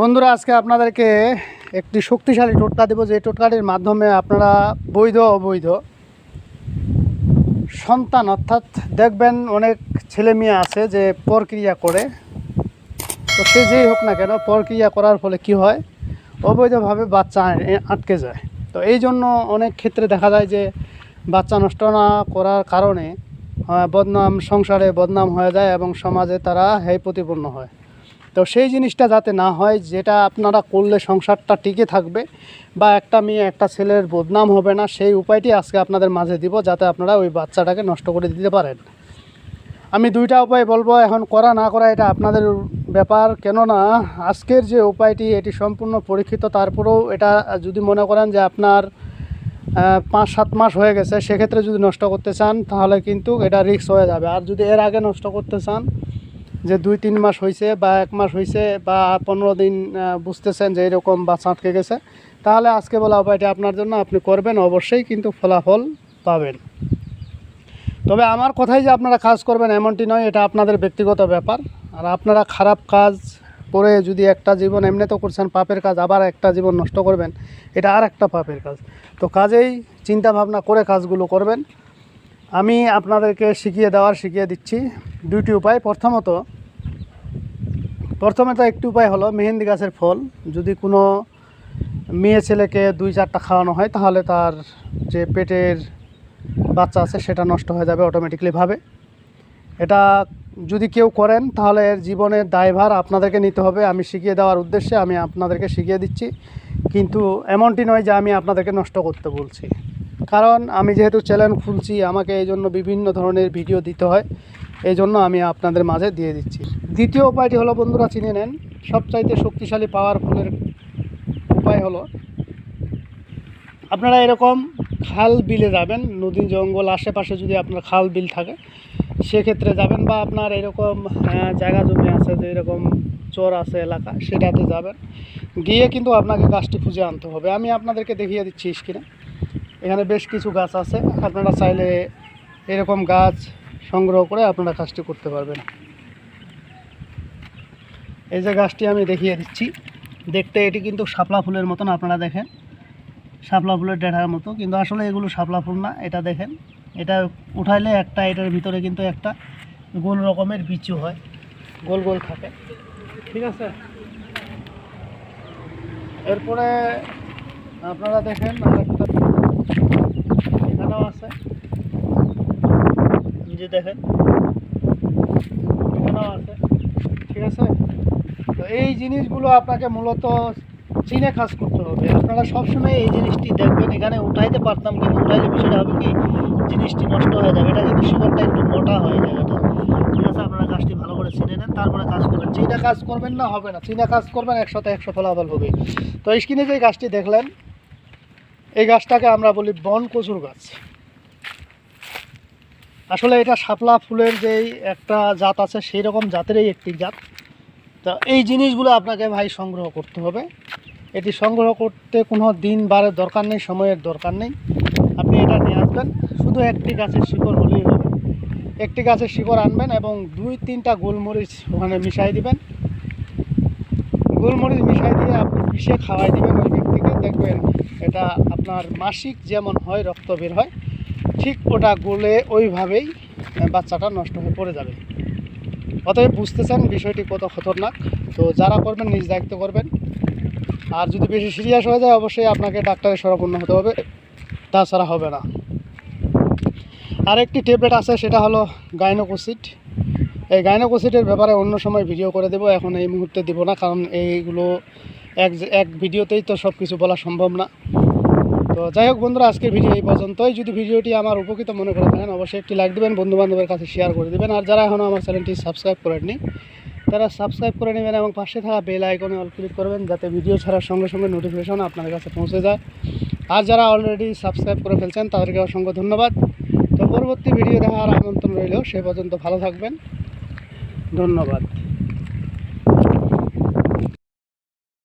বন্ধুরা, আজকে আপনাদেরকে একটি শক্তিশালী টোটকা দেবো। যে টোটকাটির মাধ্যমে আপনারা বৈধ, অবৈধ সন্তান অর্থাৎ দেখবেন অনেক ছেলে মেয়ে আছে যে প্রক্রিয়া করে। তো সে যেই হোক না কেন প্রক্রিয়া করার ফলে কি হয়? অবৈধভাবে বাচ্চা আটকে যায়। তো এই জন্য অনেক ক্ষেত্রে দেখা যায় যে বাচ্চা নষ্ট না করার কারণে বদনাম সংসারে বদনাম হয়ে যায় এবং সমাজে তারা হেয় প্রতিপন্ন হয়। তো সেই জিনিসটা যাতে না হয়, যেটা আপনারা করলে সংসারটা টিকে থাকবে বা একটা মেয়ে, একটা ছেলের বদনাম হবে না, সেই উপায়টি আজকে আপনাদের মাঝে দিব যাতে আপনারা ওই বাচ্চাটাকে নষ্ট করে দিতে পারেন। আমি দুইটা উপায় বলব, এখন করা না করা এটা আপনাদের ব্যাপার। কেননা, আজকের যে উপায়টি, এটি সম্পূর্ণ পরীক্ষিত, তারপরেও এটা যদি মনে করেন যে আপনার পাঁচ, সাত মাস হয়ে গেছে, সেক্ষেত্রে যদি নষ্ট করতে চান, তাহলে কিন্তু এটা রিস্ক হয়ে যাবে। আর যদি এর আগে নষ্ট করতে চান যে দুই, তিন মাস হয়েছে বা এক মাস হয়েছে বা পনেরো দিন বুঝতেছেন যে এরকম বাচ্চা আটকে গেছে, তাহলে আজকে বলা উপায়টি আপনার জন্য, আপনি করবেন, অবশ্যই কিন্তু ফলাফল পাবেন। তবে আমার কথাই যে আপনারা কাজ করবেন এমনটি নয়, এটা আপনাদের ব্যক্তিগত ব্যাপার। আর আপনারা খারাপ কাজ করে যদি একটা জীবন এমনি তো করছেন, পাপের কাজ, আবার একটা জীবন নষ্ট করবেন, এটা আর একটা পাপের কাজ। তো কাজেই চিন্তা ভাবনা করে কাজগুলো করবেন। আমি আপনাদেরকে শিখিয়ে দেওয়ার, শিখিয়ে দিচ্ছি। দুইটি উপায়। প্রথমত, প্রথমে তো একটি উপায় হলো মেহেন্দি গাছের ফল। যদি কোনো মেয়ে ছেলেকে দুই চারটা খাওয়ানো হয়, তাহলে তার যে পেটের বাচ্চা আছে, সেটা নষ্ট হয়ে যাবে অটোমেটিকলিভাবে এটা যদি কেউ করেন, তাহলে এর জীবনের দায়ভার আপনাদেরকে নিতে হবে। আমি শিখিয়ে দেওয়ার উদ্দেশ্যে আমি আপনাদেরকে শিখিয়ে দিচ্ছি। কিন্তু এমনটি নয় যে আমি আপনাদেরকে নষ্ট করতে বলছি। কারণ আমি যেহেতু চ্যানেল খুলছি, আমাকে এই জন্য বিভিন্ন ধরনের ভিডিও দিতে হয়, এই জন্য আমি আপনাদের মাঝে দিয়ে দিচ্ছি। দ্বিতীয় উপায়টি হলো, বন্ধুরা চিনে নেন, সবচাইতে শক্তিশালী পাওয়ারফুলের উপায় হলো, আপনারা এরকম খাল বিলে যাবেন, নদী, জঙ্গল, আশেপাশে যদি আপনার খাল বিল থাকে, সেক্ষেত্রে যাবেন বা আপনার এরকম জায়গা জমি আছে যে এরকম চর আছে এলাকা, সেটাতে যাবেন। গিয়ে কিন্তু আপনাকে গাছটি খুঁজে আনতে হবে। আমি আপনাদেরকে দেখিয়ে দিচ্ছি স্ক্রিনে এখানে বেশ কিছু গাছ আছে। আপনারা চাইলে এরকম গাছ সংগ্রহ করে আপনারা কাজটি করতে পারবেন। এই যে গাছটি আমি দেখিয়ে দিচ্ছি। দেখতে এটি কিন্তু শাপলা ফুলের মতন আপনারা দেখেন। শাপলা ফুলের ডেটার মতো। কিন্তু আসলে এগুলো শাপলা ফুল না, এটা দেখেন। এটা উঠাইলে একটা, এটার ভিতরে কিন্তু একটা গোল রকমের বিচু হয়। গোল গোল থাকে। ঠিক আছে? এরপরে আপনারা দেখেন এখানেও আছে। যে দেখেন, এখানেও আছে। ঠিক আছে? তো এই জিনিসগুলো আপনাকে মূলত চিনে কাজ করতে হবে। আপনারা সবসময় এই জিনিসটি দেখবেন। এখানে উঠাইতে পারতাম কিন্তু উঠাইলে বিষয়টা হবে কি, জিনিসটি নষ্ট হয়ে যাবে। এটা কিন্তু শিকড়টা একটু মোটা হয় জায়গাটা ঠিক আছে? আপনারা কাজটি ভালো করে চিনে নেন, তারপরে কাজ করবেন। চীনা কাজ করবেন না, হবে না। চীনা কাজ করবেন একশোতে একশো ফলাফল হবে। তো স্ক্রিনে যে গাছটি দেখলেন এই গাছটাকে আমরা বলি বন কচুর গাছ। আসলে এটা শাপলা ফুলের যেই একটা জাত আছে সেই রকম জাতেরই একটি জাত। তো এই জিনিসগুলো আপনাকে ভাই সংগ্রহ করতে হবে। এটি সংগ্রহ করতে কোনো দিন বারের দরকার নেই, সময়ের দরকার নেই। আপনি এটা নিয়ে আসবেন। শুধু একটি গাছের শিকড় হলেই হবে। একটি গাছের শিকড় আনবেন এবং দুই তিনটা গোলমরিচ ওখানে মিশাই দিবেন। গোলমরিচ মিশাই দিয়ে আপনি পিষে খাওয়াই দিবেন ওই দেখবেন এটা আপনার মাসিক যেমন হয়, রক্ত বের হয়, ঠিক ওটা গলে ওইভাবেই বাচ্চাটা নষ্ট হয়ে পড়ে যাবে। অতএব বুঝতেছেন বিষয়টি কত খতরনাক। তো যারা করবেন, নিজ দায়িত্ব করবেন। আর যদি বেশি সিরিয়াস হয়ে যায়, অবশ্যই আপনাকে ডাক্তারের শরণাপন্ন হতে হবে। তাছাড়া হবে না। আরেকটি ট্যাবলেট আছে, সেটা হলো গাইনোকোসিড এই গাইনোকোসিডের ব্যাপারে অন্য সময় ভিডিও করে দেবো। এখন এই মুহূর্তে দিব না, কারণ এইগুলো এক এক ভিডিওতেই তো সব কিছু বলা সম্ভব না। তো যাই হোক বন্ধুরা, আজকের ভিডিও এই পর্যন্তই। যদি ভিডিওটি আমার উপকৃত মনে করে থাকেন, অবশ্যই একটি লাইক দেবেন বন্ধু বান্ধবের কাছে শেয়ার করে দেবেন। আর যারা এখনও আমার চ্যানেলটি সাবস্ক্রাইব করেননি, তারা সাবস্ক্রাইব করে নেবেন এবং পাশে থাকা বেল আইকনে অল ক্লিক করবেন, যাতে ভিডিও ছাড়ার সঙ্গে সঙ্গে নোটিফিকেশন আপনাদের কাছে পৌঁছে যায়। আর যারা অলরেডি সাবস্ক্রাইব করে ফেলছেন, তাদেরকে অসংখ্য ধন্যবাদ। তো পরবর্তী ভিডিও দেখার আমন্ত্রণ রইল। সে পর্যন্ত ভালো থাকবেন। ধন্যবাদ।